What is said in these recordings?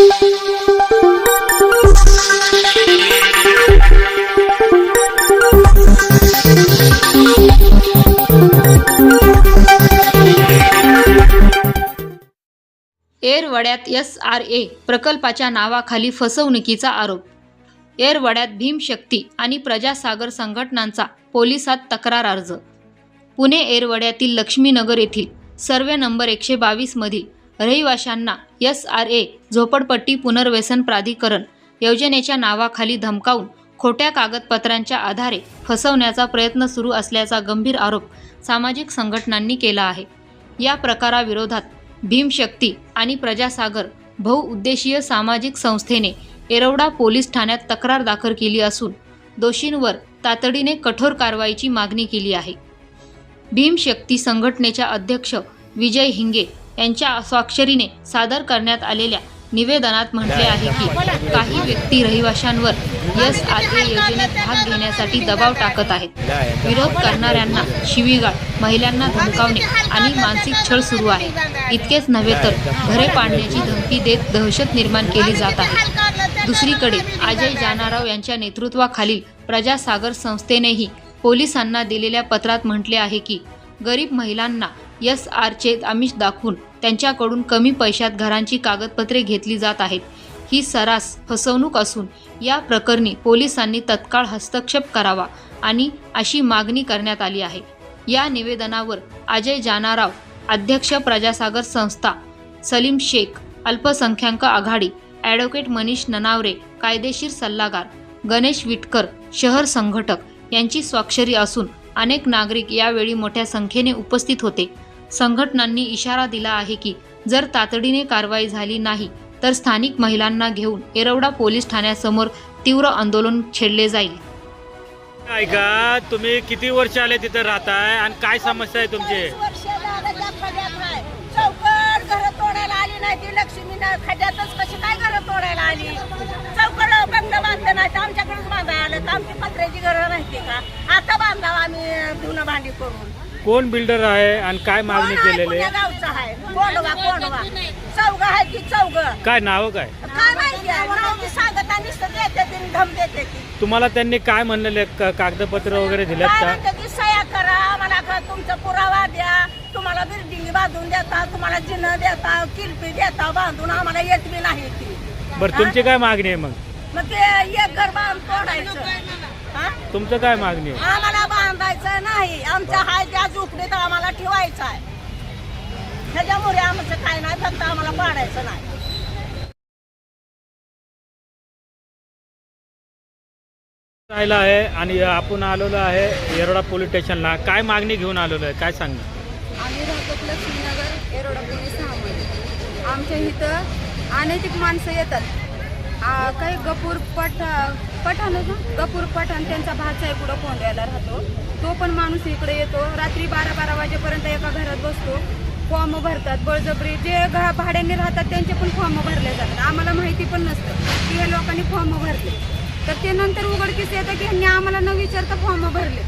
एरवड्यात S R A प्रकल्पाच्या नावाखाली फसवणुकीचा आरोप. एरवड्यात भीमशक्ती आणि प्रजासागर संघटनांचा पोलिसात तक्रार अर्ज. पुणे एरवड्यातील लक्ष्मीनगर येथील सर्वे नंबर एकशे बावीसमधील रहिवाशांना एस आर ए झोपडपट्टी पुनर्वसन प्राधिकरण योजनेच्या नावाखाली धमकावून खोट्या कागदपत्रांच्या आधारे फसवण्याचा प्रयत्न सुरू असल्याचा गंभीर आरोप सामाजिक संघटनांनी केला आहे. या प्रकाराविरोधात भीमशक्ती आणि प्रजासागर बहुउद्देशीय सामाजिक संस्थेने एरवडा पोलीस ठाण्यात तक्रार दाखल केली असून दोषींवर तातडीने कठोर कारवाईची मागणी केली आहे. भीमशक्ती संघटनेच्या अध्यक्ष विजय हिंगे यांच्या स्वाक्षरीने सादर करण्यात आलेल्या निवेदनात म्हटले आहे की काही व्यक्ती रहिवाशांवर आर ए योजनेत भाग घेण्यासाठी दबाव टाकत आहेत. विरोध करणाऱ्यांना शिवीगाळ महिलांना धमकावणे आणि मानसिक छळ सुरू आहे. इतकेच नव्हे तर घरे पाडण्याची धमकी देत दहशत निर्माण केली जात आहे. दुसरीकडे अजय जानाराव यांच्या नेतृत्वाखालील प्रजासागर संस्थेनेही पोलिसांना दिलेल्या पत्रात म्हटले आहे की गरीब महिलांना एस आरचे आमिष दाखवून त्यांच्याकडून कमी पैशात घरांची कागदपत्रे घेतली जात आहेत. ही सरास फसवणूक असून या प्रकरणी पोलिसांनी तत्काळ हस्तक्षेप करावा आणि अशी मागणी करण्यात आली आहे. या निवेदनावर अजय जानाराव अध्यक्ष प्रजासागर संस्था सलीम शेख अल्पसंख्याक आघाडी ॲडव्होकेट मनीष ननावरे कायदेशीर सल्लागार गणेश विटकर शहर संघटक यांची स्वाक्षरी असून अनेक नागरिक यावेळी मोठ्या संख्येने उपस्थित होते. संघटनांनी इशारा दिला आहे की जर तातडीने कारवाई झाली नाही तर स्थानिक महिलांना घेऊन येरवडा पोलीस ठाण्यासमोर तीव्र आंदोलन छेडले जाईल. ऐका तुम्ही किती वर्ष आले तिथे राहताय आणि काय समस्या आहे तुमची? लक्ष्मी ना खड्यातच कशी काय घर तोडायला आली? चौकट बंद बांधलं नाही तर आमच्याकडेच बांधायला आलं. तर आमची पत्र्याची घरं माहिती का? आता बांधावं आम्ही धुणं भांडी करून. कोण बिल्डर आहे आणि काय मागणी? केलेली आहे? चौग आहे? ती चौग काय नाव काय? काय माहिती आहे? नाव मी सांगत आणि नुसतं देते ती आणि धम देते ती. तुम्हाला त्यांनी काय म्हणलेले? का- कागदपत्र वगैरे दिलेत काय का म्हणते की सह्या करा आम्हाला का तुमचा पुरावा द्या? तुम्हाला बिल्डिंग बांधून देता तुम्हाला जिनं देता किरपी देता बांधून आम्हाला येत बी नाही ती. बरं तुमची काय मागणी आहे मग? मग ते एक घर बांध तोडायचं? तुमचं काय मागणी आहे? आम्हाला बांधायचं नाही. आमच्या हाय त्या झोपडीत आम्हाला ठेवायचं आहे. त्याच्यामुळे आमचं काय नाही फक्त आम्हाला पाडायचं नाही. राहिला आहे आणि आपण आलेलो आहे येरवडा पोलीस स्टेशनला. काय मागणी घेऊन आलेलो आहे? काय सांगणार? आम्ही राहतो लक्ष्मीनगर एरोडा पुणे सहामध्ये. आमच्या इथं अनैतिक माणसं येतात. आ, काही गपूर पठ पठाण कपूर गपूर पठाण त्यांचा भाचा आहे पुढं कोंड्याला राहतो. तो पण माणूस इकडे येतो. रात्री बारा बारा वाजेपर्यंत एका घरात बसतो. फॉर्म भरतात. बळजबरी जे घ भाड्याने राहतात त्यांचे पण फॉर्म भरले जातात. आम्हाला माहिती पण नसतं की हे लोकांनी फॉर्म भरले. तर ते नंतर उघडकीस येतं की ह्यांनी आम्हाला न विचारता फॉर्म भरले.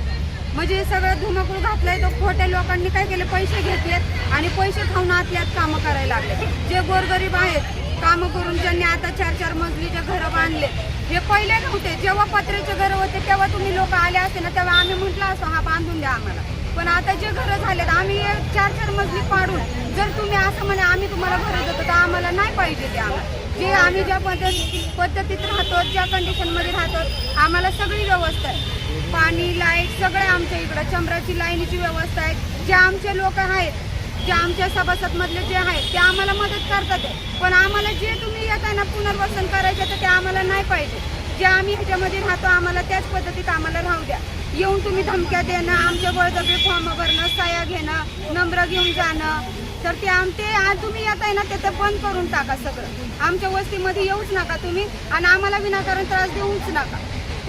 म्हणजे सगळं धुमाकूळ घातलंय तो खोट्या लोकांनी काय केले? पैसे घेतलेत आणि पैसे खाऊन आतल्यात कामं करायला लागले. जे गोरगरीब आहेत कामं करून ज्यांनी आता चार चार मजलीचे घरं बांधले हे पहिले नव्हते. जेव्हा पत्र्याचे घरं होते तेव्हा तुम्ही लोक आले असते ना तेव्हा आम्ही म्हटलं असतो हा बांधून द्या आम्हाला. पण आता जे घरं झालेत आम्ही चार चार मजली पाडून जर तुम्ही असं म्हणे आम्ही तुम्हाला घरं देतो तर आम्हाला नाही पाहिजे ते आम्हाला. जे आम्ही ज्या पद्धती पद्धतीत राहतो ज्या कंडिशनमध्ये राहतो आम्हाला सगळी व्यवस्था आहे. पाणी लाइट सगळं आमच्या इकडं चंद्राची लाईनीची व्यवस्था आहे. जे आमचे लोक आहेत जे आमच्या सभासदमधले जे आहेत ते आम्हाला मदत करतात. पण आम्हाला जे तुम्ही येताय ना पुनर्वसन करायचं तर ते आम्हाला नाही पाहिजे. जे आम्ही ह्याच्यामध्ये राहतो आम्हाला त्याच पद्धतीत आम्हाला राहू द्या. येऊन तुम्ही धमक्या देणं आमच्या बळजबरी फॉर्म भरणं साया घेणं नम्र घेऊन जाणं. तर ते आम ते आज तुम्ही येत आहे ना ते तर बंद करून टाका सगळं. आमच्या वस्तीमध्ये येऊच नका तुम्ही आणि आम्हाला विनाकारण त्रास देऊच नका.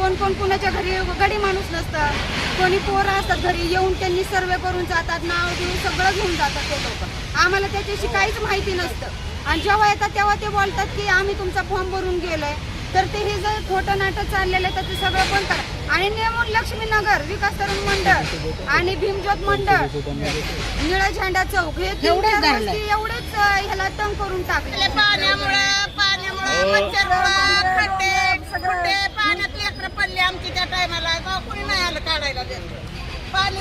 कोण कोण कुणाच्या घरी गडी माणूस नसतं कोणी पोरं असतात घरी येऊन त्यांनी सर्वे करून जातात नाव देऊन सगळं घेऊन जातात ते लोक. आम्हाला त्याच्याशी काहीच माहिती नसतं. आणि जेव्हा येतात तेव्हा ते बोलतात की आम्ही तुमचा फॉर्म भरून गेलोय. तर ते हे जर खोटं नाटक चाललेलं आहे तर ते सगळं बंद करा. आणि नेमून लक्ष्मीनगर विकास तरुण मंडळ आणि भीमज्योत मंडळ निळा झेंडा चौक हे एवढेच ह्याला तंग करून टाकले पाण्यामुळे पाण्यामुळे मच्छर पाण्यात लेकर पडले आमची त्या टायमाला कुणी नाही आलं काढायला पाणी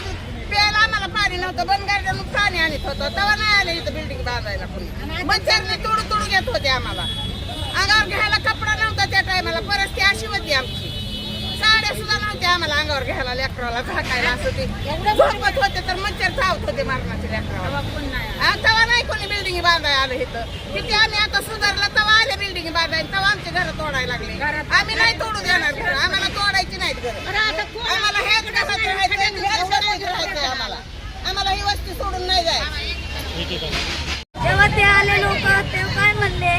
प्यायला आम्हाला पाणी नव्हतं. बनगाडीला पाणी आणत होतं. तेव्हा नाही आलं इथं बिल्डिंग बांधायला कुणी. मच्छरने तुडू तुडू घेत होते आम्हाला. अंगावर घ्यायला कपडा नव्हता त्या टायमाला परिस्थिती अशी होती आमची. साड्या सुद्धा नव्हत्या. आम्हाला अंगावर घ्यायला लेकराला झाकायला असं ते. झोपत होते तर मच्छर धावत होते मारणाचे लेकराला. तेव्हा नाही कोणी बिल्डिंग बांधायला आलं इथं. किती आम्ही आता सुधारलं तेव्हा आले बिल्डिंग बांधायला. तेव्हा आमचे घर तोडायला लागले. आम्ही नाही तोडू देणार घर. आम्हाला तोडायची नाहीत घर. आम्हाला हेच घरात राहायचं घरात आम्हाला. आम्हाला ही वस्ती सोडून नाही जायचं. तेव्हा ते आले लोक तेव्हा काय म्हणले?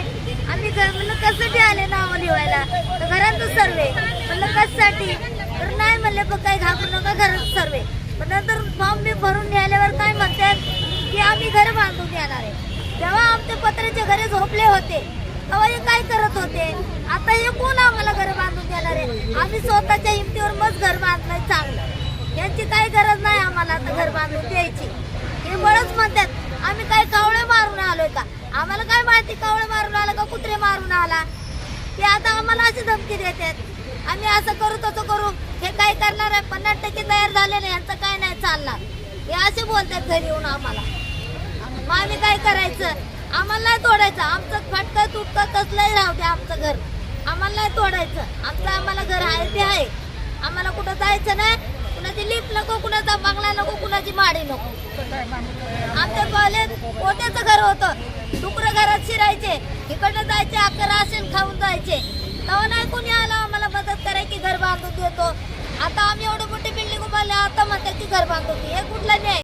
आम्ही घर म्हणलं कशासाठी आले नाव लिवायला तर घरातच सर्वे. म्हणलं तर नाही म्हणले पण काही घाबरू नका घरात सर्वे पण नंतर फॉर्म मी भरून घ्यायल्यावर काय म्हणतात की आम्ही घर बांधून घेणार आहे. तेव्हा आमचे पत्र्याचे घरे झोपले होते. तेव्हा हे काय करत होते? आता हे कोण आम्हाला घर बांधून देणार आहे? आम्ही स्वतःच्या हिमतीवर मग घर बांधलंय चांगलं. यांची काही गरज नाही आम्हाला आता घर बांधून द्यायची. हे बळच म्हणतात आम्ही काय कावळे मारून आलोय का? आम्हाला काय माहिती कावळे मारून आला का कुत्रे मारून आला? ते आता आम्हाला अशी धमकी देतात. आम्ही असं करू तसं करू. हे काय करणार आहे. पन्नास टक्के तयार झाले नाही. यांचं काय नाही चालणार. हे असे बोलतात घरी येऊन आम्हाला. मग आम्ही काय करायचं? आम्हाला नाही तोडायचं. आमचं फटकं तुटकं कसलंही राहू दे आमचं घर. आम्हाला नाही तोडायचं. आमचं आम्हाला घर आहे ते आहे. आम्हाला कुठं जायचं नाही. कुणाची लिफ्ट नको कुणाचा बंगला नको कुणाची माडी नको. आमच्या कॉलेज पोत्याचं घर होतं. डुकरं घरात शिरायचे. इकडनं जायचे आपलं राशन खाऊन जायचे. तेव्हा नाही कोणी आलं मदत कराय की घर बांधून देतो. आता आम्ही एवढी मोठी बिल्डिंग उभारली आता म्हणतात की घर बांधून हे कुठलं न्याय?